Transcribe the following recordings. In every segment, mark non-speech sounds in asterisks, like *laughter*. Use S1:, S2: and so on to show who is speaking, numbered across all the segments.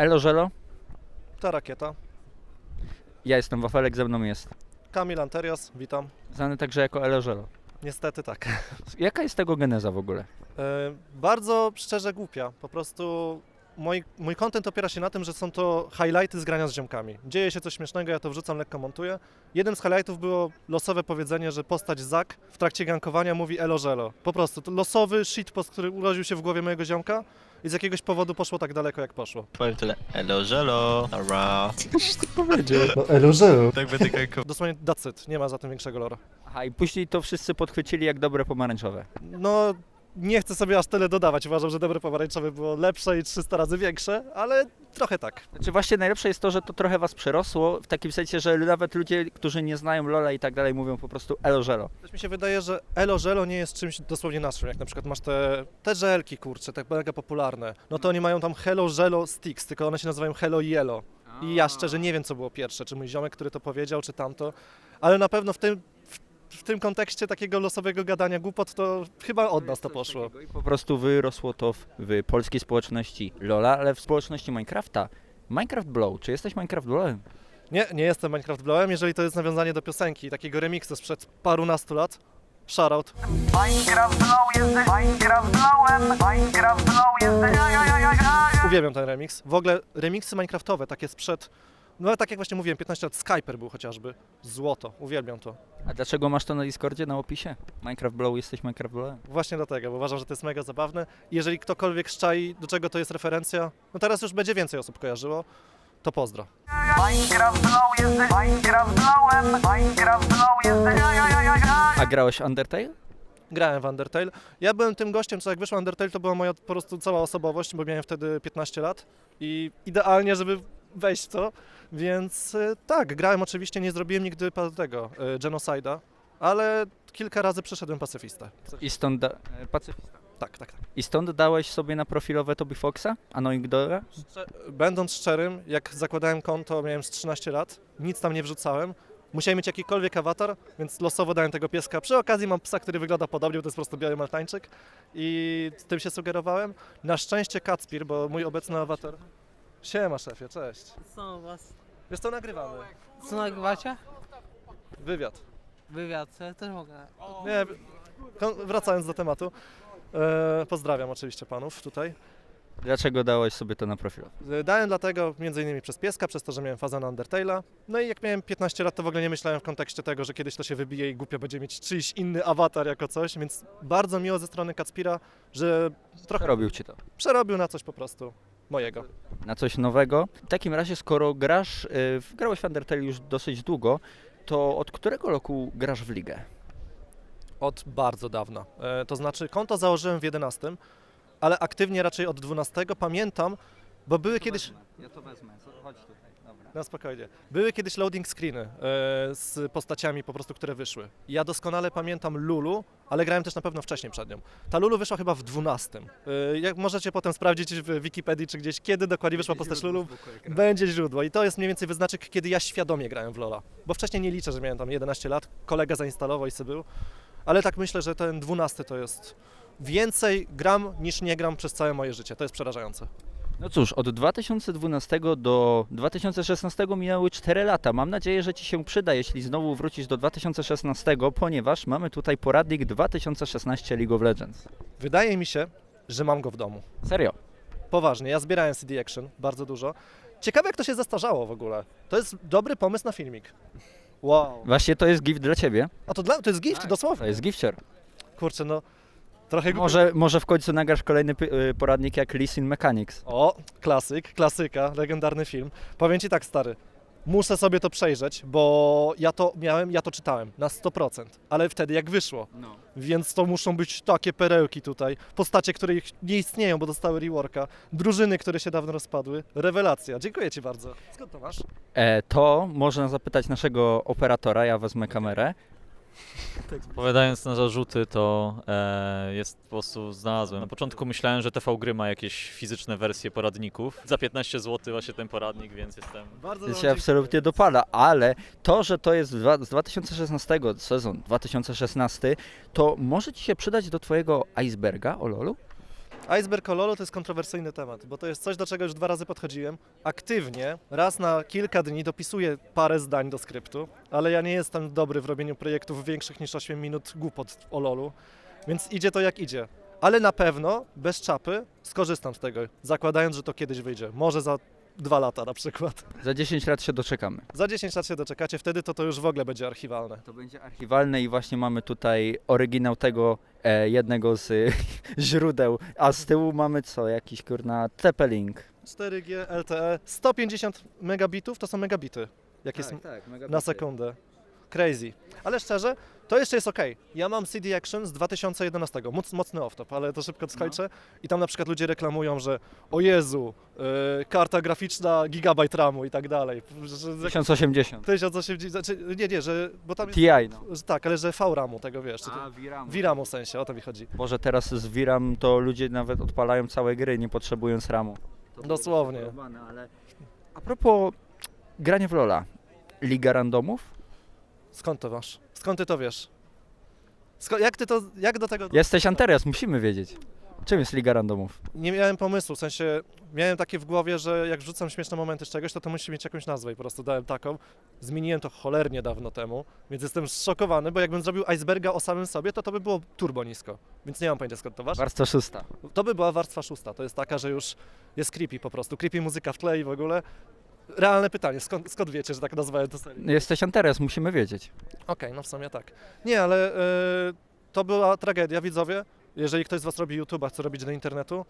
S1: Elo Żelo,
S2: Ta rakieta.
S1: ja jestem Wafelek, ze mną jest.
S2: Kamil Anterios, witam.
S1: Znany także jako Elo Żelo.
S2: Niestety tak.
S1: Jaka jest tego geneza w ogóle?
S2: E, bardzo szczerze głupia. Po prostu mój, mój content opiera się na tym, że są to highlighty z grania z ziomkami. Dzieje się coś śmiesznego, ja to wrzucam, lekko montuję. Jednym z highlightów było losowe powiedzenie, że postać Zak w trakcie gankowania mówi elo żelo. Po prostu, to losowy shitpost, który urodził się w głowie mojego ziomka i z jakiegoś powodu poszło tak daleko, jak poszło.
S3: Powiem tyle. Elo, żelo, ara.
S2: No elo żelo.
S3: Tak będę kajkował.
S2: Dosłownie that's it, nie ma za tym większego lora.
S1: Aha, i później to wszyscy podchwycili jak dobre pomarańczowe.
S2: No, nie chcę sobie aż tyle dodawać. Uważam, że dobre pomarańczowe było lepsze i 300 razy większe, ale trochę tak.
S1: Znaczy właśnie najlepsze jest to, że to trochę was przerosło, w takim sensie, że nawet ludzie, którzy nie znają Lola i tak dalej mówią po prostu Elo Żelo.
S2: Też mi się wydaje, że elo żelo nie jest czymś dosłownie naszym. Jak na przykład masz te, te żelki, kurcze, tak mega popularne. No to oni mają tam hello żelo sticks, tylko one się nazywają hello yellow. I ja szczerze nie wiem, co było pierwsze, czy mój ziomek, który to powiedział, czy tamto, ale na pewno w tym, w, tym kontekście takiego losowego gadania głupot, to chyba od nas to poszło.
S1: I po prostu wyrosło to w, w polskiej społeczności Lola, ale w społeczności Minecrafta. Minecraft Blow, czy jesteś Minecraft Blowem?
S2: Nie, nie jestem Minecraft Blowem, jeżeli to jest nawiązanie do piosenki, takiego remixu sprzed parunastu lat. Shoutout.
S4: Minecraft Blow jesteś, Minecraft Blowem, Minecraft Blow jesteś.
S2: Uwielbiam ten remix. W ogóle remixy Minecraftowe, takie sprzed, no ale tak jak właśnie mówiłem, 15 lat, Skyper był chociażby. Złoto, uwielbiam to.
S1: A dlaczego masz to na Discordzie, na opisie? Minecraft Blow, jesteś Minecraft Blowem?
S2: Właśnie dlatego, bo uważam, że to jest mega zabawne. I jeżeli ktokolwiek szczai, do czego to jest referencja, no teraz już będzie więcej osób kojarzyło, to pozdro.
S4: Minecraft Blow jesteś, Minecraft Blowem, Minecraft Blow jesteś, ja, ja, ja, ja, ja.
S1: A grałeś w Undertale?
S2: Grałem w Undertale. Ja byłem tym gościem, co jak wyszło Undertale, to była moja po prostu cała osobowość, bo miałem wtedy 15 lat i idealnie, żeby wejść w to, więc y, tak, grałem oczywiście, nie zrobiłem nigdy tego, y, genocida, ale kilka razy przeszedłem pacyfistę.
S1: I stąd, da- pacyfista.
S2: Tak, tak, tak.
S1: I stąd dałeś sobie na profilowe Toby Foxa, Annoying Dora?
S2: Będąc szczerym, jak zakładałem konto, miałem z 13 lat, nic tam nie wrzucałem. Musiałem mieć jakikolwiek awatar, więc losowo dałem tego pieska. Przy okazji mam psa, który wygląda podobnie, bo to jest po prostu biały maltańczyk i z tym się sugerowałem. Na szczęście Kacpir, bo mój obecny awatar... Siema szefie, cześć.
S5: Co u was?
S2: Wiesz co, nagrywamy.
S5: Co nagrywacie?
S2: Wywiad.
S5: Wywiad, ja też mogę.
S2: Nie, kon- wracając do tematu. E, pozdrawiam oczywiście panów tutaj.
S1: Dlaczego dałeś sobie to na profilowe?
S2: Dałem dlatego między innymi przez pieska, przez to, że miałem fazę na Undertale'a. No i jak miałem 15 lat, to w ogóle nie myślałem w kontekście tego, że kiedyś to się wybije i głupio będzie mieć czyjś inny awatar jako coś, więc bardzo miło ze strony Kacpira, że trochę
S1: Robił ci to.
S2: przerobił na coś po prostu mojego.
S1: Na coś nowego. W takim razie, skoro grasz, y, w- grałeś w Undertale już dosyć długo, to od którego roku grasz w ligę?
S2: Od bardzo dawna. E, to znaczy konto założyłem w 11, ale aktywnie raczej od 12. Pamiętam, bo były kiedyś...
S1: Ja to wezmę, chodź tutaj,
S2: No spokojnie. Były kiedyś loading screeny e, z postaciami po prostu, które wyszły. Ja doskonale pamiętam Lulu, ale grałem też na pewno wcześniej przed nią. Ta Lulu wyszła chyba w 12. E, jak możecie potem sprawdzić w Wikipedii czy gdzieś, kiedy dokładnie wyszła postać Lulu, będzie źródło. I to jest mniej więcej wyznaczek, kiedy ja świadomie grałem w Lola. Bo wcześniej nie liczę, że miałem tam 11 lat, kolega zainstalował i sobie był. Ale tak myślę, że ten 12 to jest więcej gram niż nie gram przez całe moje życie. To jest przerażające.
S1: No cóż, od 2012 do 2016 minęły 4 lata. Mam nadzieję, że Ci się przyda, jeśli znowu wrócisz do 2016, ponieważ mamy tutaj poradnik 2016 League of Legends.
S2: Wydaje mi się, że mam go w domu.
S1: Serio.
S2: Poważnie, ja zbierałem CD Action bardzo dużo. Ciekawe, jak to się zastarzało w ogóle. To jest dobry pomysł na filmik. Wow.
S1: Właśnie to jest gift dla Ciebie.
S2: A to, dla, to jest gift,
S1: To
S2: dosłownie.
S1: jest gifcier.
S2: Kurczę, no. Trochę głupio.
S1: Może, może w końcu nagrasz kolejny py- y, poradnik jak Listen Mechanics.
S2: O, klasyk, klasyka, legendarny film. Powiem Ci tak, stary. Muszę sobie to przejrzeć, bo ja to miałem, ja to czytałem na 100%, ale wtedy jak wyszło.
S1: No.
S2: Więc to muszą być takie perełki tutaj. Postacie, które ich nie istnieją, bo dostały reworka. Drużyny, które się dawno rozpadły. Rewelacja. Dziękuję Ci bardzo. Skąd to masz?
S1: E, to można zapytać naszego operatora, ja wezmę kamerę.
S6: Odpowiadając na zarzuty, to e, jest po prostu znalazłem. Na początku myślałem, że TV Gry ma jakieś fizyczne wersje poradników. Za 15 zł właśnie ten poradnik, więc jestem.
S2: Bardzo
S1: To się absolutnie dopala, ale to, że to jest dwa- z 2016, sezon 2016, to może Ci się przydać do Twojego iceberga o lolu?
S2: Iceberg o LoLu to jest kontrowersyjny temat, bo to jest coś, do czego już dwa razy podchodziłem. Aktywnie, raz na kilka dni dopisuję parę zdań do skryptu, ale ja nie jestem dobry w robieniu projektów większych niż 8 minut głupot o LoLu, więc idzie to jak idzie. Ale na pewno, bez czapy, skorzystam z tego, zakładając, że to kiedyś wyjdzie. Może za dwa lata na przykład.
S1: Za 10 lat się doczekamy.
S2: Za 10 lat się doczekacie, wtedy to to już w ogóle będzie archiwalne.
S1: To będzie archiwalne i właśnie mamy tutaj oryginał tego e, jednego z e, *laughs* źródeł. A z tyłu mamy co? Jakiś kurna TP-Link.
S2: 4G, LTE, 150 megabitów to są megabity, jak jest
S1: tak,
S2: na sekundę. Crazy. Ale szczerze, to jeszcze jest ok. Ja mam CD Action z 2011, moc, mocny off-top, ale to szybko skończę. I tam na przykład ludzie reklamują, że o Jezu, yy, karta graficzna, gigabajt RAMu i tak dalej. Że, że,
S1: 1080.
S2: 1080, znaczy, nie, nie, że, bo tam jest,
S1: TI no.
S2: że tak, ale że VRAMu tego wiesz, czy to,
S1: A, VRAM.
S2: VRAMu w sensie, o to mi chodzi.
S1: Boże, teraz z VRAM to ludzie nawet odpalają całe gry, nie potrzebując RAMu.
S2: Dosłownie.
S1: A propos grania w LoL'a. Liga randomów?
S2: Skąd to masz? Skąd ty to wiesz? Sko- jak ty to, jak do tego...
S1: Jesteś Anterias, musimy wiedzieć. Czym jest Liga randomów?
S2: Nie miałem pomysłu, w sensie miałem takie w głowie, że jak wrzucam śmieszne momenty z czegoś, to to musi mieć jakąś nazwę i po prostu dałem taką. Zmieniłem to cholernie dawno temu, więc jestem zszokowany, bo jakbym zrobił iceberga o samym sobie, to to by było turbo nisko, więc nie mam pojęcia skąd to masz.
S1: Warstwa szósta.
S2: To by była warstwa szósta, to jest taka, że już jest creepy po prostu, creepy muzyka w tle i w ogóle. Realne pytanie, skąd, skąd wiecie, że tak nazwałem to serię?
S1: Jesteś Anterias, musimy wiedzieć.
S2: Okej, no w sumie tak. Nie, ale e, to była tragedia, widzowie. Jeżeli ktoś z Was robi YouTube'a, chce robić do internetu,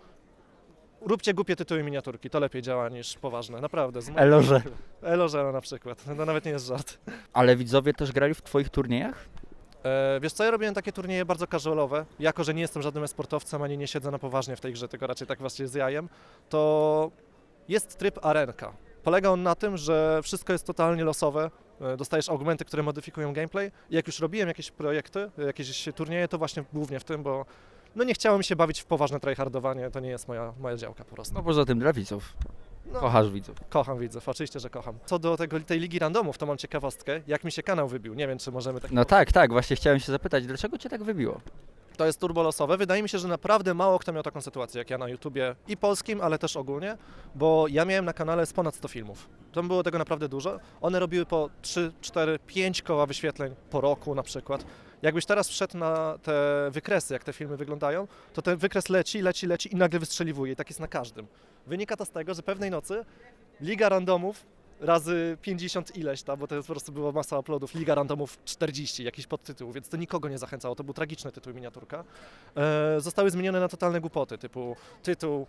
S2: róbcie głupie tytuły miniaturki, to lepiej działa niż poważne, naprawdę. Z mo-
S1: Elorze. *laughs*
S2: Elożero na przykład, *laughs* to nawet nie jest żart.
S1: Ale widzowie też grali w twoich turniejach?
S2: E, wiesz co, ja robiłem takie turnieje bardzo casualowe, jako że nie jestem żadnym sportowcem, ani nie siedzę na poważnie w tej grze, tylko raczej tak właśnie z jajem, to jest tryb arenka. Polega on na tym, że wszystko jest totalnie losowe, e, dostajesz augmenty, które modyfikują gameplay i jak już robiłem jakieś projekty, e, jakieś turnieje, to właśnie głównie w tym, bo no nie chciałem się bawić w poważne tryhardowanie, to nie jest moja, moja działka po prostu.
S1: No poza tym dla widzów.
S2: No,
S1: Kochasz widzów.
S2: Kocham widzów, oczywiście, że kocham. Co do tego, tej Ligi Randomów, to mam ciekawostkę, jak mi się kanał wybił, nie wiem, czy możemy tak
S1: No tak, tak, właśnie chciałem się zapytać, dlaczego cię tak wybiło?
S2: To jest turbolosowe. Wydaje mi się, że naprawdę mało kto miał taką sytuację jak ja na YouTubie i polskim, ale też ogólnie, bo ja miałem na kanale z ponad 100 filmów. Tam było tego naprawdę dużo. One robiły po 3, 4, 5 koła wyświetleń po roku na przykład. Jakbyś teraz wszedł na te wykresy, jak te filmy wyglądają, to ten wykres leci, leci, leci i nagle wystrzeliwuje. I tak jest na każdym. Wynika to z tego, że pewnej nocy Liga Randomów razy 50 ileś tam, bo to jest po prostu była masa uploadów, Liga Randomów 40, jakiś podtytuł, więc to nikogo nie zachęcało, to był tragiczny tytuł miniaturka. E, zostały zmienione na totalne głupoty, typu tytuł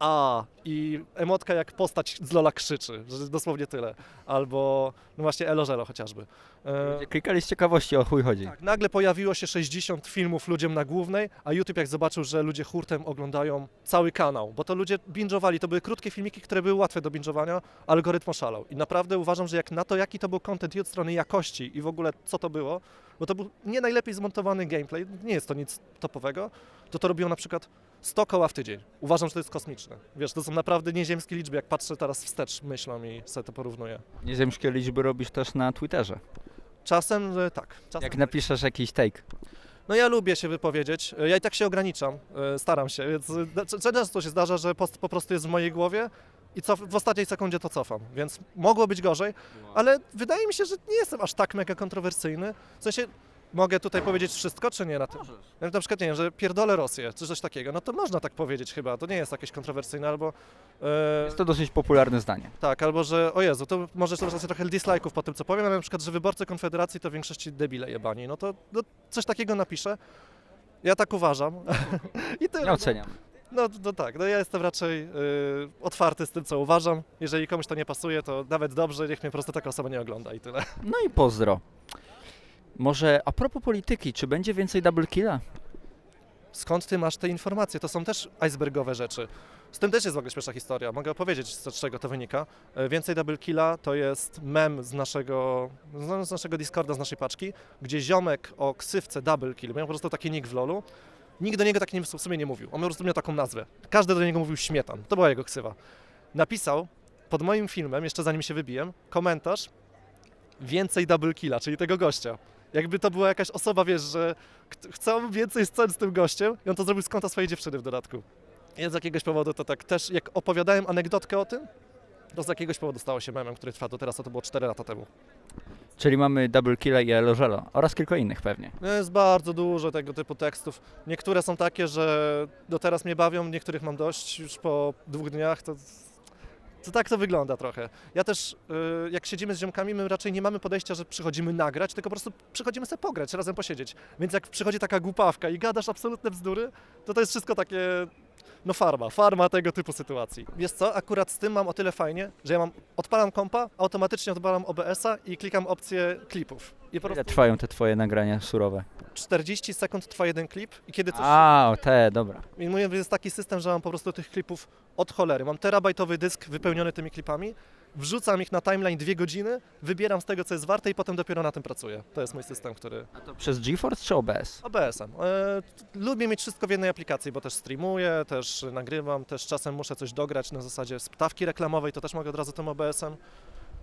S2: A i emotka jak postać z Lola krzyczy, że dosłownie tyle. Albo no właśnie Elożelo chociażby. E,
S1: Klikali z ciekawości, o chuj chodzi.
S2: tak, nagle pojawiło się 60 filmów ludziom na głównej, a YouTube jak zobaczył, że ludzie hurtem oglądają cały kanał, bo to ludzie binge'owali, to były krótkie filmiki, które były łatwe do binge'owania, algorytm oszalał. I naprawdę uważam, że jak na to, jaki to był content i od strony jakości i w ogóle co to było, bo to był nie najlepiej zmontowany gameplay, nie jest to nic topowego, to to robiło na przykład 100 koła w tydzień. Uważam, że to jest kosmiczne. Wiesz, to są naprawdę nieziemskie liczby, jak patrzę teraz wstecz myślą i sobie to porównuję.
S1: Nieziemskie liczby robisz też na Twitterze.
S2: Czasem tak. Czasem
S1: Jak napiszesz jakiś take.
S2: No ja lubię się wypowiedzieć, ja i tak się ograniczam, e, staram się, więc e, c- często się zdarza, że post po prostu jest w mojej głowie i cof- w ostatniej sekundzie to cofam, więc mogło być gorzej, ale wydaje mi się, że nie jestem aż tak mega kontrowersyjny, w sensie mogę tutaj powiedzieć wszystko, czy nie na tym? Jak na przykład, nie wiem, że pierdolę Rosję, czy coś takiego, no to można tak powiedzieć chyba, to nie jest jakieś kontrowersyjne, albo... e,
S1: Jest to dosyć popularne zdanie.
S2: tak, albo że, o Jezu, to może zobaczyć trochę dislike'ów po tym, co powiem, ale na przykład, że wyborcy Konfederacji to w większości debile jebani, no to no, coś takiego napiszę. Ja tak uważam. *laughs* I tyle.
S1: Nie oceniam.
S2: No, no tak, no ja jestem raczej y, otwarty z tym, co uważam. Jeżeli komuś to nie pasuje, to nawet dobrze, niech mnie po prostu taka osoba nie ogląda i tyle.
S1: No i pozdro. Może a propos polityki, czy będzie więcej double killa?
S2: Skąd ty masz te informacje? To są też icebergowe rzeczy. Z tym też jest w ogóle śmieszna historia. Mogę opowiedzieć, z czego to wynika. E, Więcej Double Killa to jest mem z naszego, z z naszego Discorda, z naszej paczki, gdzie ziomek o ksywce Double Kill miał po prostu taki nick w lolu. Nikt do niego tak nie, w sumie nie mówił. On po prostu miał taką nazwę. Każdy do niego mówił śmietan. To była jego ksywa. Napisał pod moim filmem, jeszcze zanim się wybiłem, komentarz więcej Double Killa, czyli tego gościa. Jakby to była jakaś osoba, wiesz, że chcą więcej scen z tym gościem i on to zrobił z konta swojej dziewczyny w dodatku. Jest z jakiegoś powodu to tak też, jak opowiadałem anegdotkę o tym, to z jakiegoś powodu stało się memem, który trwa do teraz, a to było 4 lata temu.
S1: Czyli mamy Double Killa i Elożelo oraz kilka innych pewnie.
S2: No Jest bardzo dużo tego typu tekstów. Niektóre są takie, że do teraz mnie bawią, niektórych mam dość już po dwóch dniach. To, to tak to wygląda trochę. Ja też, y, jak siedzimy z ziomkami, my raczej nie mamy podejścia, że przychodzimy nagrać, tylko po prostu przychodzimy sobie pograć, razem posiedzieć. Więc jak przychodzi taka głupawka i gadasz absolutne bzdury, to to jest wszystko takie, no farma, farma tego typu sytuacji. Wiesz co, akurat z tym mam o tyle fajnie, że ja mam, odpalam kompa, automatycznie odpalam OBS-a i klikam opcję klipów. I po
S1: Ile
S2: prostu
S1: trwają te twoje nagrania surowe?
S2: 40 sekund trwa jeden klip i kiedy coś...
S1: A, o, te, dobra.
S2: I mówię, że jest taki system, że mam po prostu tych klipów od cholery. Mam terabajtowy dysk wypełniony tymi klipami, wrzucam ich na timeline dwie godziny, wybieram z tego, co jest warte i potem dopiero na tym pracuję. To jest mój system, który...
S1: A to przez GeForce czy OBS?
S2: OBS-em. E, lubię mieć wszystko w jednej aplikacji, bo też streamuję, też nagrywam, też czasem muszę coś dograć na zasadzie sprawki reklamowej, to też mogę od razu tym OBS-em.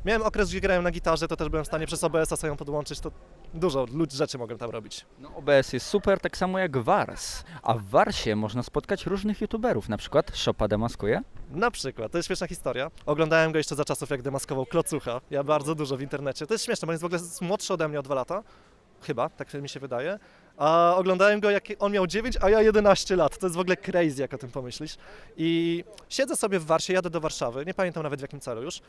S2: Miałem okres, gdzie grałem na gitarze, to też byłem w stanie przez OBS-a sobie ją podłączyć, to dużo lud- rzeczy mogę tam robić.
S1: No, OBS jest super, tak samo jak Wars. A w Warsie można spotkać różnych youtuberów, na przykład Shopa demaskuje.
S2: Na przykład, to jest śmieszna historia. Oglądałem go jeszcze za czasów, jak demaskował Klocucha. Ja bardzo dużo w internecie. To jest śmieszne, bo on jest w ogóle młodszy ode mnie o dwa lata. Chyba, tak mi się wydaje. A oglądałem go, jak on miał 9, a ja 11 lat. To jest w ogóle crazy, jak o tym pomyślisz. I siedzę sobie w Warsie, jadę do Warszawy, nie pamiętam nawet w jakim celu już.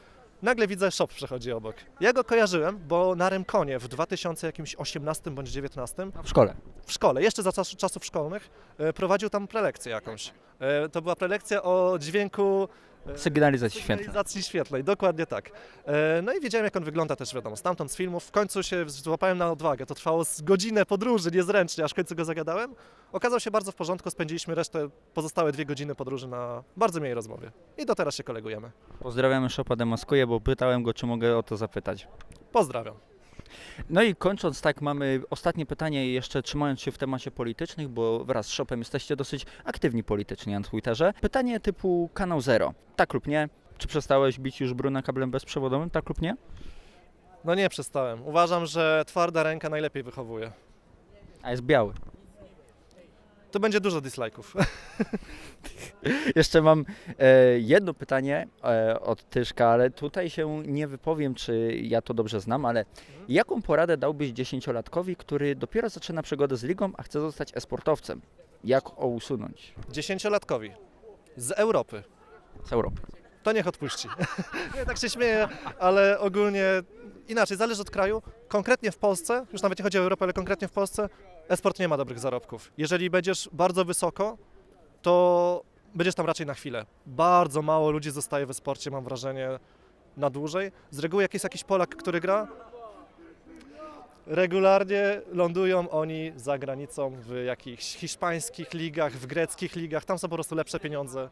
S2: Nagle widzę, shop przechodzi obok. Ja go kojarzyłem, bo na Remkonie w 2018 bądź 19
S1: No, w szkole.
S2: w szkole, jeszcze za czas, czasów szkolnych, e, prowadził tam prelekcję jakąś. E, To była prelekcja o dźwięku
S1: Sygnalizacji świetnej.
S2: sygnalizacji świetlnej, dokładnie tak. E, No i wiedziałem, jak on wygląda też, wiadomo, stamtąd z filmów. W końcu się złapałem na odwagę. To trwało z godzinę podróży, niezręcznie, aż w końcu go zagadałem. Okazał się bardzo w porządku, spędziliśmy resztę, pozostałe dwie godziny podróży na bardzo miłej rozmowie. I do teraz się kolegujemy.
S1: Pozdrawiamy Shopa demaskuje, bo pytałem go, czy mogę o to zapytać.
S2: Pozdrawiam.
S1: No i kończąc tak, mamy ostatnie pytanie, jeszcze trzymając się w temacie politycznych, bo wraz z Shopem jesteście dosyć aktywni politycznie na Twitterze. Pytanie typu kanał Zero. Tak lub nie? Czy przestałeś bić już Bruna kablem bezprzewodowym? Tak lub nie?
S2: No nie przestałem. Uważam, że twarda ręka najlepiej wychowuje.
S1: A jest biały.
S2: Tu będzie dużo dislike'ów. *laughs*
S1: Jeszcze mam e, jedno pytanie e, od Tyszka, ale tutaj się nie wypowiem, czy ja to dobrze znam, ale jaką poradę dałbyś dziesięciolatkowi, który dopiero zaczyna przygodę z ligą, a chce zostać esportowcem? Jak o usunąć
S2: Dziesięciolatkowi z Europy.
S1: z Europy?
S2: to niech odpuści. *laughs* Nie, tak się śmieję, ale ogólnie inaczej, zależy od kraju. Konkretnie w Polsce, już nawet nie chodzi o Europę, ale konkretnie w Polsce, esport nie ma dobrych zarobków. Jeżeli będziesz bardzo wysoko, to będziesz tam raczej na chwilę. Bardzo mało ludzi zostaje w sporcie, mam wrażenie, na dłużej. Z reguły jak jest jakiś Polak, który gra, regularnie lądują oni za granicą w jakichś hiszpańskich ligach, w greckich ligach, tam są po prostu lepsze pieniądze.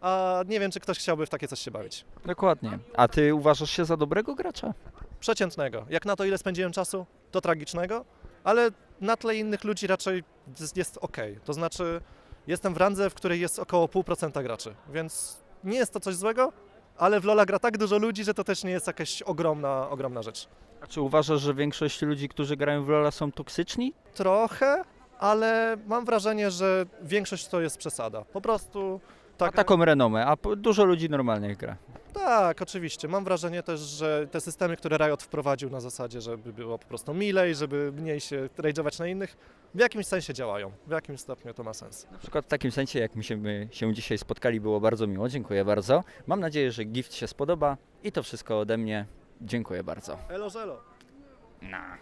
S2: A nie wiem, czy ktoś chciałby w takie coś się bawić.
S1: Dokładnie. A ty uważasz się za dobrego gracza?
S2: Przeciętnego. Jak na to, ile spędziłem czasu, to tragicznego, ale na tle innych ludzi raczej jest, jest ok. To znaczy, jestem w randze, w której jest około 0,5% graczy, więc nie jest to coś złego, ale w Lola gra tak dużo ludzi, że to też nie jest jakaś ogromna, ogromna rzecz.
S1: A czy uważasz, że większość ludzi, którzy grają w LoL'a są toksyczni?
S2: Trochę, ale mam wrażenie, że większość to jest przesada. Po prostu
S1: Tak.
S2: tak.
S1: A taką renomę, a dużo ludzi normalnych gra.
S2: Tak, oczywiście. Mam wrażenie też, że te systemy, które Riot wprowadził na zasadzie, żeby było po prostu milej, żeby mniej się rage'ować na innych, w jakimś sensie działają. W jakimś stopniu to ma sens.
S1: Na przykład w takim sensie, jak my się, my się dzisiaj spotkali, było bardzo miło. Dziękuję bardzo. Mam nadzieję, że gift się spodoba i to wszystko ode mnie. Dziękuję bardzo.
S2: Elo, żelo.
S1: Na.